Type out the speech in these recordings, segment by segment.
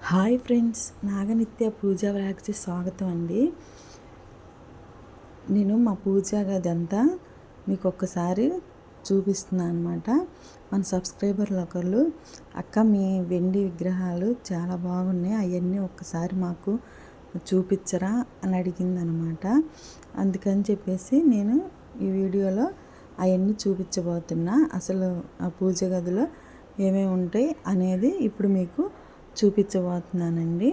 Hi friends నాగనిత్య పూజా వ్లాగ్స్కి స్వాగతం అండి. నేను మా పూజా గది అంతా మీకు ఒక్కసారి చూపిస్తున్నాను అనమాట మన సబ్స్క్రైబర్లు ఒకళ్ళు అక్క మీ వెండి విగ్రహాలు చాలా బాగున్నాయి అవన్నీ ఒక్కసారి మాకు చూపించరా అని అడిగిందనమాట అందుకని చెప్పేసి నేను ఈ వీడియోలో అవన్నీ చూపించబోతున్నా అసలు ఆ పూజ గదిలో ఏమేమి ఉంటాయి అనేది ఇప్పుడు మీకు చూపించబోతున్నానండి.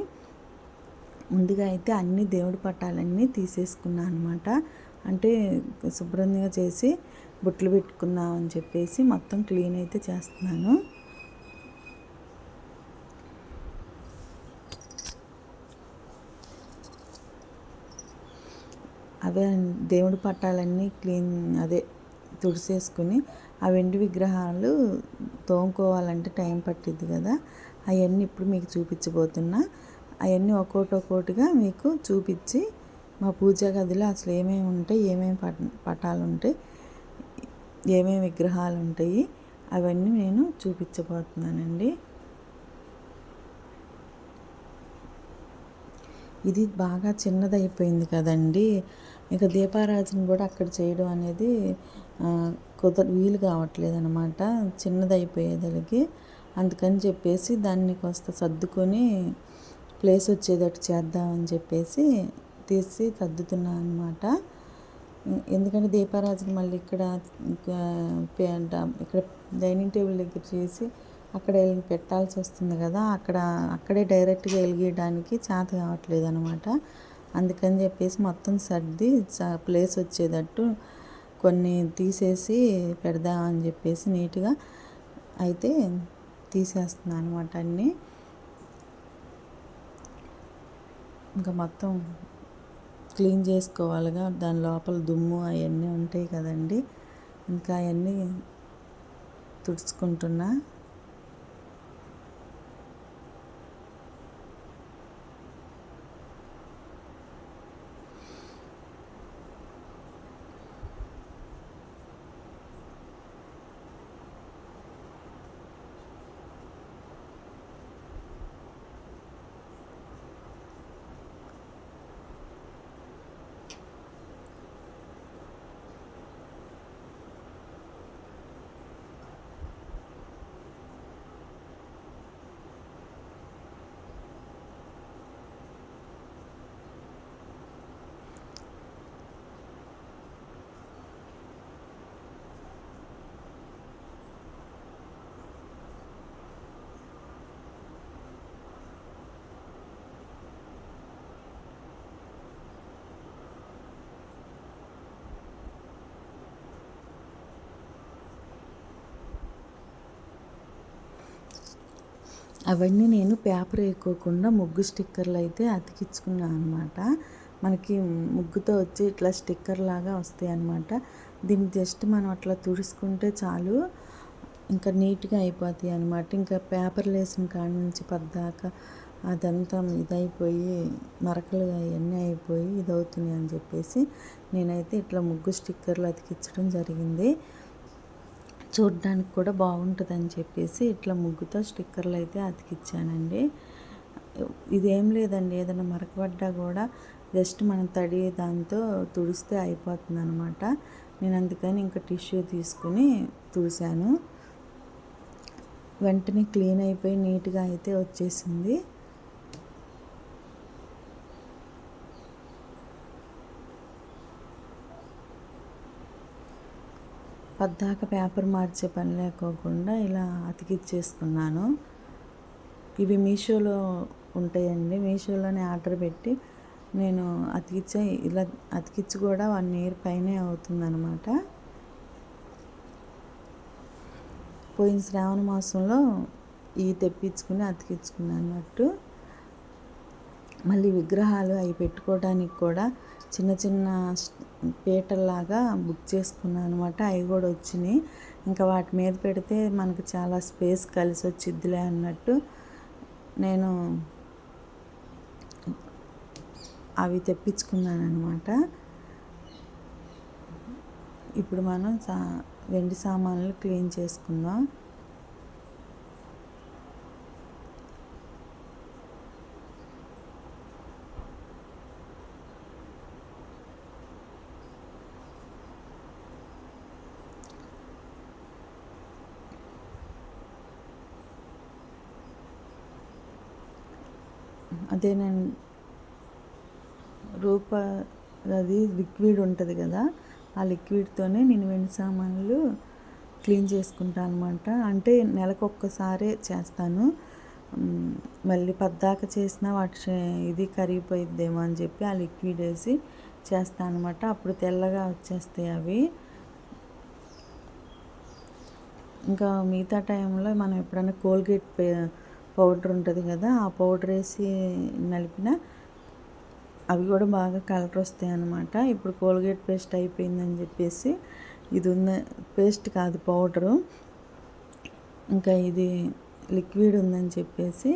ముందుగా అయితే అన్ని దేవుడి పటాలన్నీ తీసేసుకున్నాను అనమాట అంటే శుభ్రంగా చేసి బుట్లు పెట్టుకుందాం అని చెప్పేసి మొత్తం క్లీన్ అయితే చేస్తున్నాను. అవే దేవుడి పట్టాలన్నీ క్లీన్ అదే తుడిసేసుకుని ఆ వెండి విగ్రహాలు తోముకోవాలంటే టైం పట్టిద్ది కదా. అవన్నీ ఇప్పుడు మీకు చూపించబోతున్నా. అవన్నీ ఒక్కోటి ఒక్కోటిగా మీకు చూపించి మా పూజా గదిలో అసలు ఏమేమి ఉంటాయి ఏమేమి పట పటాలు ఉంటాయి ఏమేమి విగ్రహాలు ఉంటాయి అవన్నీ నేను చూపించబోతున్నానండి. ఇది బాగా చిన్నదైపోయింది కదండి. ఇక దీపారాజన కూడా అక్కడ చేయడం అనేది కుదర వీలు కావట్లేదు అనమాట చిన్నదైపోయేదలకి. అందుకని చెప్పేసి దాన్ని కాస్త సర్దుకొని ప్లేస్ వచ్చేటట్టు చేద్దామని చెప్పేసి తీసి సర్దుతున్నాను అనమాట ఎందుకంటే దీపారాజుని మళ్ళీ ఇక్కడ ఇక్కడ డైనింగ్ టేబుల్ దగ్గర చేసి అక్కడ పెట్టాల్సి వస్తుంది కదా అక్కడ అక్కడే డైరెక్ట్గా వెలిగేయడానికి చేత కావట్లేదు అనమాట అందుకని చెప్పేసి మొత్తం సర్ది ప్లేస్ వచ్చేటట్టు కొన్ని తీసేసి పెడదామని చెప్పేసి నీట్గా అయితే తీసేస్తున్నాను అనమాట అన్నీ. ఇంకా మొత్తం క్లీన్ చేసుకోవాలిగా దాని లోపల దుమ్ము అవన్నీ ఉంటాయి కదండి. ఇంకా అవన్నీ తుడుచుకుంటున్నా. అవన్నీ నేను పేపర్ వేయకోకుండా ముగ్గు స్టిక్కర్లు అయితే అతికించుకున్నాను అనమాట మనకి ముగ్గుతో వచ్చి ఇట్లా స్టిక్కర్ లాగా వస్తాయి అనమాట దీన్ని జస్ట్ మనం అట్లా తుడుచుకుంటే చాలు ఇంకా నీట్గా అయిపోతాయి అనమాట ఇంకా పేపర్లు వేసిన కాడ నుంచి పద్దాక అదంతా ఇదైపోయి మరకలు అవన్నీ అయిపోయి ఇదవుతున్నాయి అని చెప్పేసి నేనైతే ఇట్లా ముగ్గు స్టిక్కర్లు అతికించడం జరిగింది. చూడడానికి కూడా బాగుంటుందని చెప్పేసి ఇట్లా ముగ్గుతో స్టిక్కర్లు అయితే అతికిచ్చానండి. ఇదేం లేదండి ఏదైనా మరకబడ్డా కూడా జస్ట్ మనం తడి దాంతో తుడిస్తే అయిపోతుంది అనమాట నేను అందుకని ఇంకా టిష్యూ తీసుకుని తుడిశాను. వెంటనే క్లీన్ అయిపోయి నీట్గా అయితే వచ్చేసింది. పద్దాక పేపర్ మార్చే పని లేకోకుండా ఇలా అతికిచ్చేసుకున్నాను. ఇవి మీషోలో ఉంటాయండి. మీషోలోనే ఆర్డర్ పెట్టి నేను అతికిచ్చే ఇలా అతికిచ్చి కూడా వన్ ఇయర్ పైనే అవుతుందన్నమాట. పోయిన శ్రావణ మాసంలో ఇవి తెప్పించుకుని అతికించుకున్నాను అన్నట్టు. మళ్ళీ విగ్రహాలు అవి పెట్టుకోవడానికి కూడా చిన్న చిన్న పీటల్లాగా బుక్ చేసుకున్నాను అనమాట అవి కూడా వచ్చినాయి. ఇంకా వాటి మీద పెడితే మనకు చాలా స్పేస్ కలిసి వచ్చిద్దిలే అన్నట్టు నేను అవి తెప్పించుకున్నాను అనమాట ఇప్పుడు మనం సా వెండి సామాన్లు క్లీన్ చేసుకుందాం. అదేనండి రూప అది లిక్విడ్ ఉంటుంది కదా ఆ లిక్విడ్తోనే నేను వెండి సామాన్లు క్లీన్ చేసుకుంటాను అనమాట అంటే నెలకు ఒక్కసారే చేస్తాను మళ్ళీ పద్దాక చేసినా వాటి ఇది కరిగిపోయిద్దేమో అని చెప్పి ఆ లిక్విడ్ వేసి చేస్తాను అనమాట అప్పుడు తెల్లగా వచ్చేస్తాయి అవి. ఇంకా మిగతా టైంలో మనం ఎప్పుడైనా కోల్గేట్ పౌడర్ ఉంటుంది కదా ఆ పౌడర్ వేసి నలిపిన అవి కూడా బాగా కలర్ వస్తాయి అన్నమాట. ఇప్పుడు కోల్గేట్ పేస్ట్ అయిపోయిందని చెప్పేసి ఇది ఉన్న పేస్ట్ కాదు పౌడరు. ఇంకా ఇది లిక్విడ్ ఉందని చెప్పేసి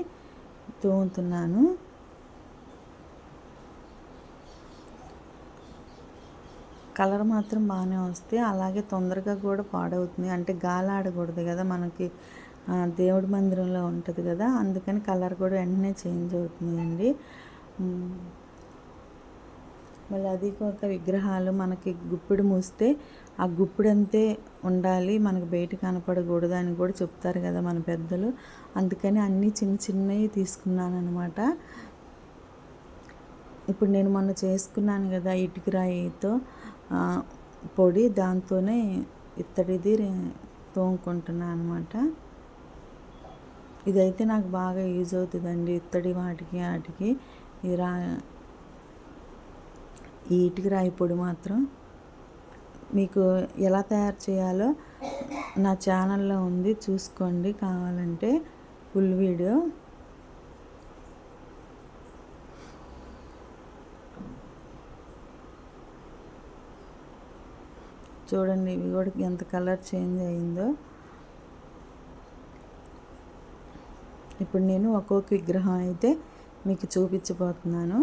తోముతున్నాను. కలర్ మాత్రం బాగానే వస్తే అలాగే తొందరగా కూడా పాడవుతుంది. అంటే గాలి ఆడకూడదు కదా మనకి. దేవుడి మందిరంలో ఉంటుంది కదా అందుకని కలర్ కూడా వెంటనే చేంజ్ అవుతుందండి మళ్ళీ అది ఒక విగ్రహాలు మనకి గుప్పిడి మూస్తే ఆ గుప్పిడంతే ఉండాలి మనకు బయట కనపడకూడదు అని కూడా చెప్తారు కదా మన పెద్దలు. అందుకని అన్నీ చిన్న చిన్నవి తీసుకున్నాను అనమాట ఇప్పుడు నేను మొన్న చేసుకున్నాను కదా ఇటుక రాయితో పొడి దాంతోనే ఇత్తడిది తోముకుంటున్నాను అనమాట ఇదైతే నాకు బాగా యూజ్ అవుతుందండి. ఇత్తడి వాటికి వాటికి. ఈ రా ఈ ఇటుక రాయి పొడి మాత్రం మీకు ఎలా తయారు చేయాలో నా ఛానల్లో ఉంది. చూసుకోండి. కావాలంటే ఫుల్ వీడియో. చూడండి ఇవి కూడా ఎంత కలర్ చేంజ్ అయిందో. ఇప్పుడు నేను ఒక్కొక్క విగ్రహం అయితే మీకు చూపించబోతున్నాను.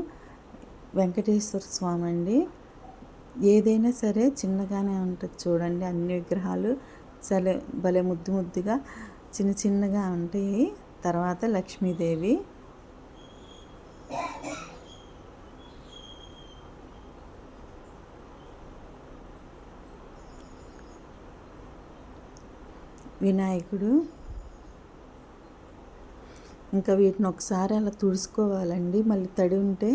వెంకటేశ్వర స్వామి అండి. ఏదైనా సరే చిన్నగానే ఉంటుంది చూడండి. అన్ని విగ్రహాలు సరే భలే ముద్దు ముద్దుగా చిన్న చిన్నగా ఉంటాయి. తర్వాత లక్ష్మీదేవి. వినాయకుడు. ఇంకా వీటిని ఒకసారి అలా తుడుచుకోవాలండి. మళ్ళీ తడి ఉంటే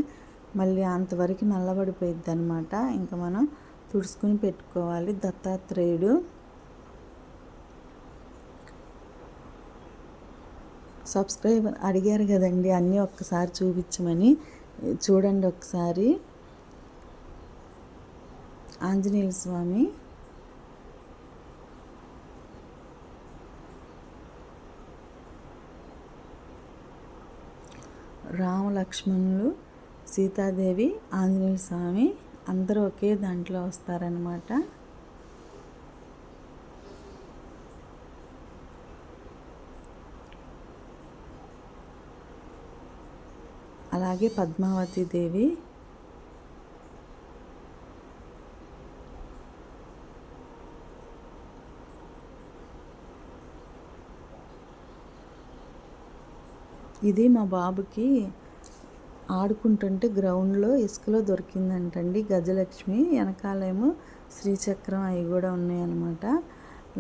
మళ్ళీ అంతవరకు నల్లబడిపోయిద్ది అనమాట ఇంకా మనం తుడుచుకుని పెట్టుకోవాలి. దత్తాత్రేయుడు సబ్స్క్రైబర్ అడిగారు కదండి అన్నీ ఒక్కసారి చూపించమని. చూడండి ఒకసారి. ఆంజనేయ స్వామి లక్ష్మణులు సీతాదేవి ఆంజనేయ స్వామి అందరూ ఒకే దాంట్లో వస్తారనమాట అలాగే పద్మావతి దేవి ఇది మా బాబుకి ఆడుకుంటుంటే గ్రౌండ్లో ఇసుకలో దొరికిందంటండి గజలక్ష్మి. వెనకాలేమో శ్రీచక్రం అవి కూడా ఉన్నాయన్నమాట.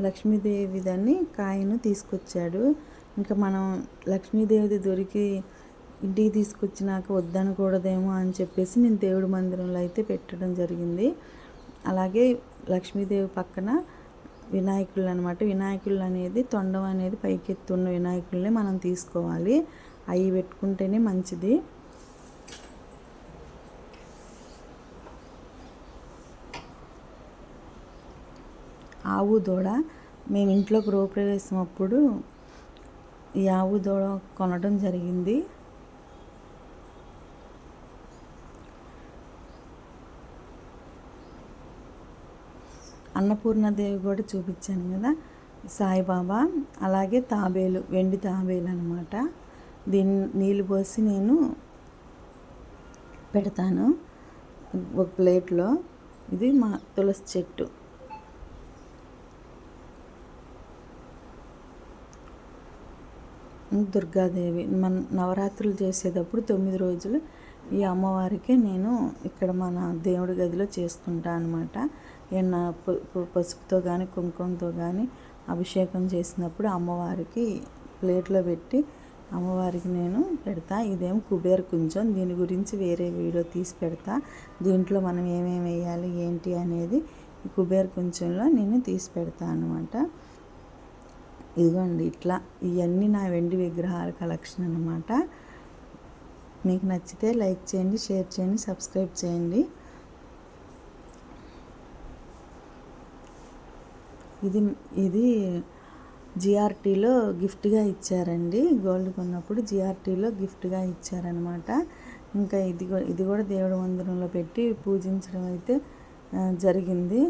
లక్ష్మీదేవి దాన్ని కాయను తీసుకొచ్చాడు. ఇంకా మనం లక్ష్మీదేవిది దొరికి ఇంటికి తీసుకొచ్చినాక వద్దనకూడదేమో అని చెప్పేసి నేను దేవుడి మందిరంలో అయితే పెట్టడం జరిగింది. అలాగే లక్ష్మీదేవి పక్కన వినాయకులు అనమాట వినాయకులు అనేది తొండం అనేది పైకెత్తున్న వినాయకుల్ని మనం తీసుకోవాలి. అవి పెట్టుకుంటేనే మంచిది. ఆవు దూడ. మేము ఇంట్లో గృహప్రవేశం అప్పుడు ఈ ఆవు దూడ కొనడం జరిగింది. అన్నపూర్ణదేవి కూడా చూపించాను కదా సాయిబాబా. అలాగే తాబేలు వెండి తాబేలు అనమాట దీన్ని నీళ్ళు పోసి నేను పెడతాను ఒక ప్లేట్లో. ఇది మా తులసి చెట్టు. దుర్గాదేవి. మన నవరాత్రులు చేసేటప్పుడు తొమ్మిది రోజులు ఈ అమ్మవారికి నేను ఇక్కడ మన దేవుడి గదిలో చేసుకుంటా అనమాట ఏమన్నా పసుపుతో కానీ కుంకుమతో కానీ అభిషేకం చేసినప్పుడు అమ్మవారికి ప్లేట్లో పెట్టి అమ్మవారికి నేను పెడతా. ఇదేం కుబేర్ కుంచం. దీని గురించి వేరే వీడియో తీసి పెడతా. దీంట్లో మనం ఏమేమి వేయాలి ఏంటి అనేది ఈ కుబేర్ కుంచంలో నేను తీసి పెడతా అనమాట ఇదిగోండి ఇట్లా ఇవన్నీ నా వెండి విగ్రహాల కలెక్షన్ అనమాట మీకు నచ్చితే లైక్ చేయండి షేర్ చేయండి సబ్స్క్రైబ్ చేయండి. ఇది ఇది జిఆర్టీలో గిఫ్ట్గా ఇచ్చారండి. గోల్డ్ కొన్నప్పుడు జిఆర్టీలో గిఫ్ట్గా ఇచ్చారనమాట ఇంకా ఇది కూడా ఇది కూడా దేవుడి మందిరంలో పెట్టి పూజించడం అయితే జరిగింది.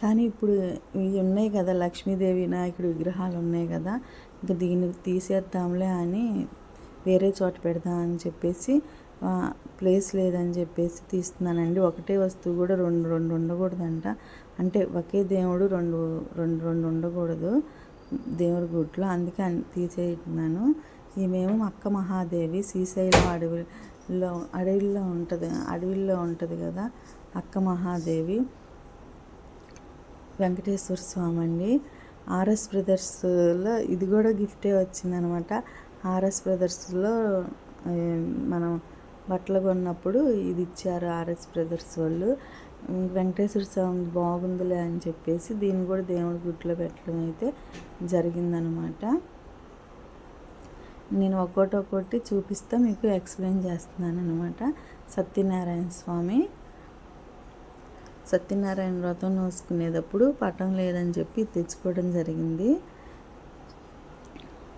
కానీ ఇప్పుడు ఇవి ఉన్నాయి కదా లక్ష్మీదేవి వినాయకుడు విగ్రహాలు ఉన్నాయి కదా ఇంకా దీన్ని తీసేద్దాంలే అని వేరే చోట పెడదాం అని చెప్పేసి ప్లేస్ లేదని చెప్పేసి తీస్తున్నానండి. ఒకటే వస్తువు కూడా రెండు రెండు ఉండకూడదంట. అంటే ఒకే దేవుడు రెండు రెండు రెండు ఉండకూడదు దేవుడి గుట్లో అందుకే తీసేయన్నాను ఈమెమో అక్క మహాదేవి శ్రీశైలం అడవిలో అడవిలో ఉంటుంది అడవిలో ఉంటుంది కదా అక్క మహాదేవి. వెంకటేశ్వర స్వామి అండి ఆర్ఎస్ బ్రదర్స్లో ఇది కూడా గిఫ్టే వచ్చిందనమాట. ఆర్ఎస్ బ్రదర్స్లో మనం బట్టలు కొన్నప్పుడు ఇది ఇచ్చారు ఆర్ఎస్ బ్రదర్స్ వాళ్ళు. వెంకటేశ్వర స్వామి బాగుందిలే అని చెప్పేసి దీన్ని కూడా దేవుడి గుట్లో పెట్టడం అయితే జరిగిందనమాట. నేను ఒక్కోటి చూపిస్తా మీకు ఎక్స్ప్లెయిన్ చేస్తున్నాను అనమాట సత్యనారాయణ స్వామి సత్యనారాయణ వ్రతం నోసుకునేటప్పుడు పటం లేదని చెప్పి తెచ్చుకోవడం జరిగింది.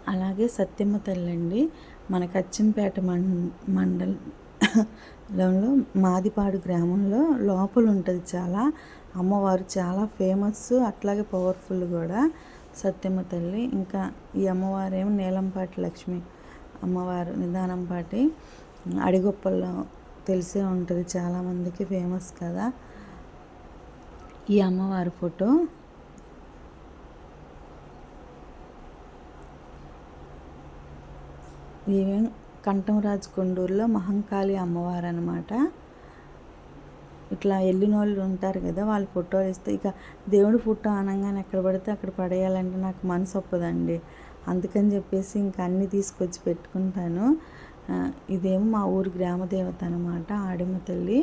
అలాగే సత్యమ్మ తల్లి అండి మనకు అచ్చంపేట మం మండలంలో మాదిపాడు గ్రామంలో లోపల ఉంటుంది చాలా. అమ్మవారు చాలా ఫేమస్ అట్లాగే పవర్ఫుల్ కూడా. సత్యమ్మ తల్లి ఇంకా ఈ అమ్మవారేమో నీలంపాటి లక్ష్మి అమ్మవారు నిదానంపాటి అడిగొప్పల్లో తెలిసే ఉంటుంది. చాలామందికి ఫేమస్ కదా. ఈ అమ్మవారి ఫోటో. ఈమె కంఠంరాజు కొండూరులో మహంకాళి అమ్మవారు అనమాట ఇట్లా వెళ్ళిన వాళ్ళు ఉంటారు కదా వాళ్ళు ఫోటోలు ఇస్తే ఇక దేవుడి ఫోటో అనగానే ఎక్కడ పడితే అక్కడ పడేయాలంటే నాకు మనసు ఒప్పదండి. అందుకని చెప్పేసి ఇంకా అన్నీ తీసుకొచ్చి పెట్టుకుంటాను. ఇదేమో మా ఊరు గ్రామ దేవత అనమాట ఆడిమ తల్లి.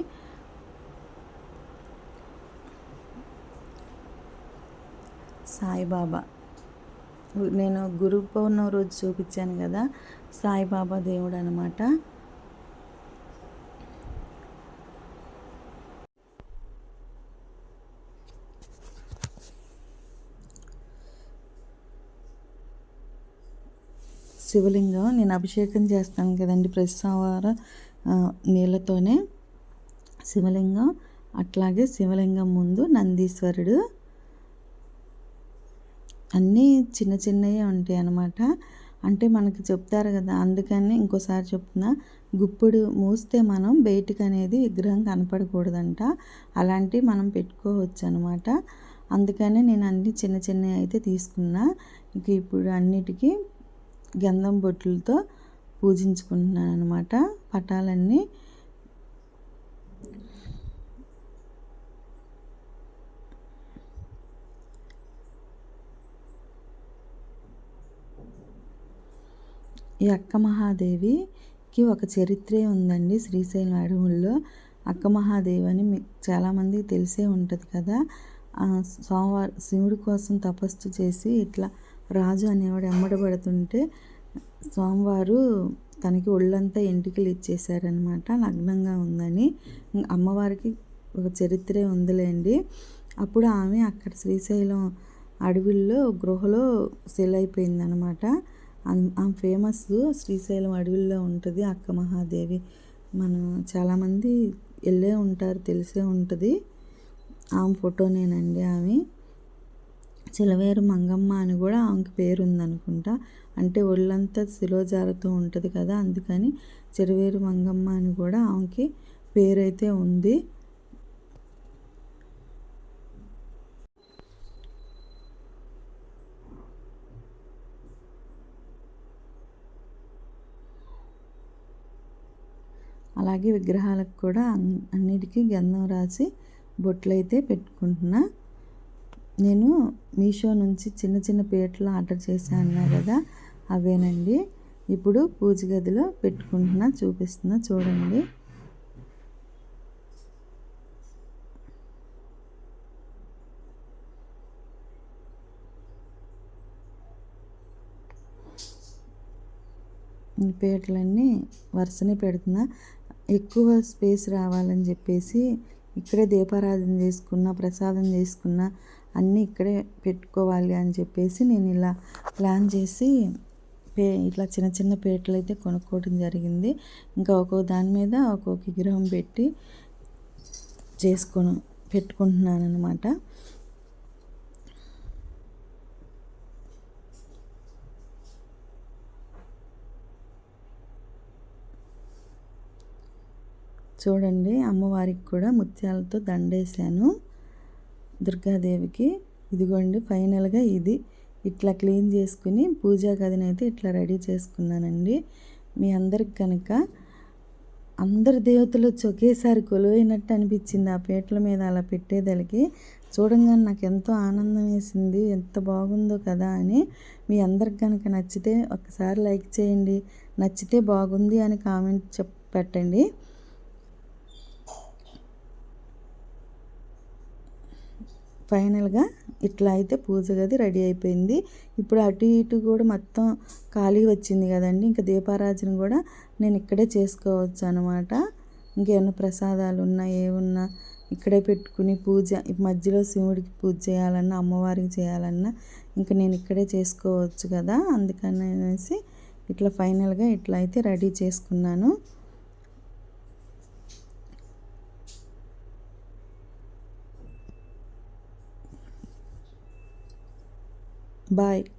సాయిబాబా. నేను గురు పౌర్ణమి రోజు చూపించాను కదా సాయిబాబా దేవుడు అనమాట శివలింగం నేను అభిషేకం చేస్తాను కదండి ప్రతి సోమవారం నీళ్ళతోనే. శివలింగం అట్లాగే శివలింగం ముందు నందీశ్వరుడు అన్నీ చిన్న చిన్నవి ఉంటాయి అన్నమాట. అంటే మనకి చెప్తారు కదా అందుకని ఇంకోసారి చెప్తున్నా గుప్పుడు మూస్తే మనం బయటికి అనేది విగ్రహం కనపడకూడదంట. అలాంటివి మనం పెట్టుకోవచ్చు అనమాట అందుకనే నేను అన్ని చిన్న చిన్నవి అయితే తీసుకున్నా. ఇక ఇప్పుడు అన్నిటికీ గంధం బొట్లతో పూజించుకుంటున్నాను అనమాట పటాలన్నీ ఈ అక్క మహాదేవికి ఒక చరిత్రే ఉందండి శ్రీశైలం అడవుల్లో అక్క మహాదేవి అని మీకు చాలామందికి తెలిసే ఉంటుంది కదా. సోమవారం శివుడి కోసం తపస్సు చేసి ఇట్లా రాజు అనేవాడు ఎమ్మడబడుతుంటే స్వామివారు తనకి ఒళ్ళంతా ఎంటికలు ఇచ్చేసారనమాట నగ్నంగా ఉందని. అమ్మవారికి ఒక చరిత్రే ఉందిలేండి. అప్పుడు ఆమె అక్కడ శ్రీశైలం అడవుల్లో గృహలో సెల్ అయిపోయిందనమాట ఆమె ఫేమస్ శ్రీశైలం అడవుల్లో ఉంటుంది అక్క మహాదేవి. మనం చాలామంది వెళ్ళే ఉంటారు తెలిసే ఉంటుంది. ఆమె ఫోటోనేనండి ఆమె. చిలవేరు మంగమ్మ అని కూడా ఆమెకి పేరు ఉందనుకుంటా అంటే ఒళ్ళంతా శిలోజారుతూ ఉంటుంది కదా అందుకని చిరువేరు మంగమ్మ అని కూడా ఆమెకి పేరైతే ఉంది. అలాగే విగ్రహాలకు కూడా అన్- అన్నిటికీ గంధం రాసి బొట్లు అయితే పెట్టుకుంటున్నా. నేను మీషో నుంచి చిన్న చిన్న పేటలు ఆర్డర్ చేశాను అన్నా కదా అవేనండి. ఇప్పుడు పూజ గదిలో పెట్టుకుంటున్నా చూపిస్తున్నా చూడండి. ఈ పీటలన్నీ వరుసనే పెడుతున్నా. ఎక్కువ స్పేస్ రావాలని చెప్పేసి ఇక్కడే దీపారాధన చేసుకున్న ప్రసాదం చేసుకున్న అన్నీ ఇక్కడే పెట్టుకోవాలి అని చెప్పేసి నేను ఇలా ప్లాన్ చేసి పే ఇట్లా చిన్న చిన్న పేటలు అయితే కొనుక్కోవడం జరిగింది. ఇంకా ఒక్కో దాని మీద ఒక్కొక్క విగ్రహం పెట్టి చేసుకొని పెట్టుకుంటున్నాను అనమాట చూడండి అమ్మవారికి కూడా ముత్యాలతో దండేశాను దుర్గాదేవికి. ఇదిగోండి ఫైనల్గా ఇది. ఇట్లా క్లీన్ చేసుకుని పూజా గదిని అయితే ఇట్లా రెడీ చేసుకున్నానండి. మీ అందరికి కనుక అందరి దేవతలు వచ్చి ఒకేసారి కొలువైనట్టు అనిపించింది ఆ పీటల మీద అలా పెట్టేదలికి చూడంగానే నాకు ఎంతో ఆనందం వేసింది ఎంత బాగుందో కదా అని. మీ అందరికి కనుక నచ్చితే ఒకసారి లైక్ చేయండి నచ్చితే బాగుంది అని కామెంట్ చెప్ పెట్టండి. ఫైనల్గా ఇట్లా అయితే పూజ గది రెడీ అయిపోయింది. ఇప్పుడు అటు ఇటు కూడా మొత్తం ఖాళీ వచ్చింది కదండి. ఇంకా దీపారాజన కూడా నేను ఇక్కడే చేసుకోవచ్చు అనమాట ఇంకేమైనా ప్రసాదాలు ఉన్నా ఏమున్నా ఇక్కడే పెట్టుకుని పూజ ఈ మధ్యలో శివుడికి పూజ చేయాలన్నా అమ్మవారికి చేయాలన్నా ఇంకా నేను ఇక్కడే చేసుకోవచ్చు కదా. అందుకని అనేసి ఇట్లా ఫైనల్గా ఇట్లా అయితే రెడీ చేసుకున్నాను. Bye.